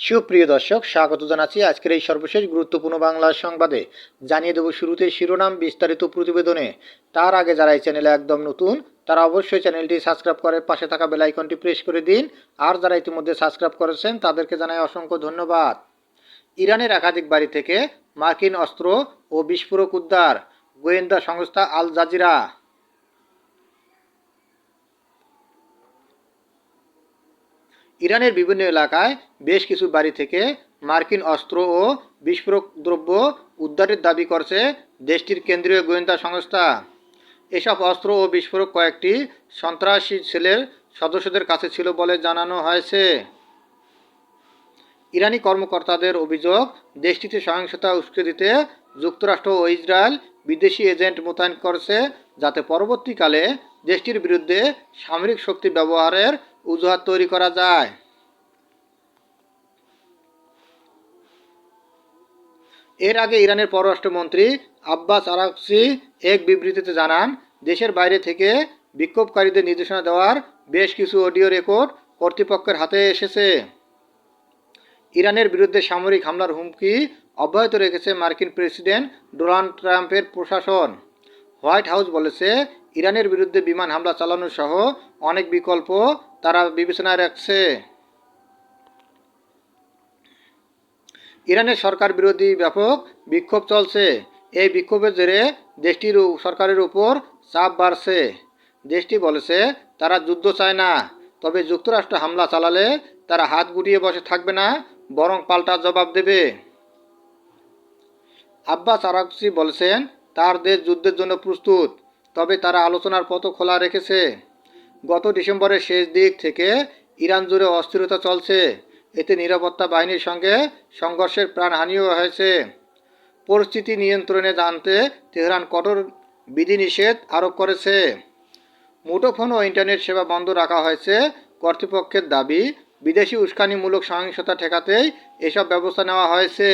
সুপ্রিয় দর্শক, স্বাগত জানাচ্ছি আজকের এই সর্বশেষ গুরুত্বপূর্ণ বাংলা সংবাদে। জানিয়ে দেব শুরুতে শিরোনাম, বিস্তারিত প্রতিবেদনে। তার আগে যারা এই চ্যানেলে একদম নতুন, তারা অবশ্যই চ্যানেলটি সাবস্ক্রাইব করে পাশে থাকা বেল আইকনটি প্রেস করে দিন। আর যারা ইতিমধ্যে সাবস্ক্রাইব করেছেন, তাদেরকে জানাই অসংখ্য ধন্যবাদ। ইরানের একাধিক বাড়ি থেকে মার্কিন অস্ত্র ও বিস্ফোরক উদ্ধার। গোয়েন্দা সংস্থা আল জাজিরা। ইরানের বিভিন্ন এলাকায় বেশ কিছু বাড়ি থেকে মার্কিন অস্ত্র ও বিস্ফোরক দ্রব্য উদ্ধারের দাবি করছে দেশটির কেন্দ্রীয় গোয়েন্দা সংস্থা। এসব অস্ত্র ও বিস্ফোরক কয়েকটি সন্ত্রাসী সেলের সদস্যদের কাছে ছিল বলে জানানো হয়েছে। ইরানি কর্মকর্তাদের অভিযোগ, দেশটিতে সহিংসতা উস্কে দিতে যুক্তরাষ্ট্র ও ইসরায়েল বিদেশি এজেন্ট মোতায়েন করছে যাতে পরবর্তীকালে দেশটির বিরুদ্ধে সামরিক শক্তি ব্যবহারের অজুহাত তৈরি করা যায়। এর আগে ইরানের পররাষ্ট্রমন্ত্রী আব্বাস আরাকসি এক বিবৃতিতে জানান, দেশের বাইরে থেকে বিক্ষোভকারীদের নির্দেশনা দেওয়ার বেশ কিছু অডিও রেকর্ড কর্তৃপক্ষের হাতে এসেছে। ইরানের বিরুদ্ধে সামরিক হামলার হুমকি অব্যাহত রেখেছে মার্কিন প্রেসিডেন্ট ডোনাল্ড ট্রাম্পের প্রশাসন। হোয়াইট হাউস বলেছে, ইরানের বিরুদ্ধে বিমান হামলা চালানো সহ অনেক বিকল্প তারা বিবেচনায় রাখছে। ইরানের সরকার বিরোধী ব্যাপক বিক্ষোভ চলছে। এই বিক্ষোভের জেরে দেশটির সরকারের উপর চাপ বাড়ছে। দেশটি বলেছে, তারা যুদ্ধ চায় না, তবে যুক্তরাষ্ট্র হামলা চালালে তারা হাত গুটিয়ে বসে থাকবে না, বরং পাল্টা জবাব দেবে। আব্বাস আরাকসি বলেছেন তার দেশ যুদ্ধের জন্য প্রস্তুত, তবে তারা আলোচনার পথ খোলা রেখেছে। গত ডিসেম্বরের শেষ দিক থেকে ইরান জুড়ে অস্থিরতা চলছে। এতে নিরাপত্তা বাহিনীর সঙ্গে সংঘর্ষের প্রাণহানিও হয়েছে। পরিস্থিতি নিয়ন্ত্রণে জানতে তেহরান কঠোর বিধিনিষেধ আরোপ করেছে। মুঠোফোন ও ইন্টারনেট সেবা বন্ধ রাখা হয়েছে কর্তৃপক্ষের দাবি। বিদেশি উস্কানিমূলক সহিংসতা ঠেকাতেই এসব ব্যবস্থা নেওয়া হয়েছে।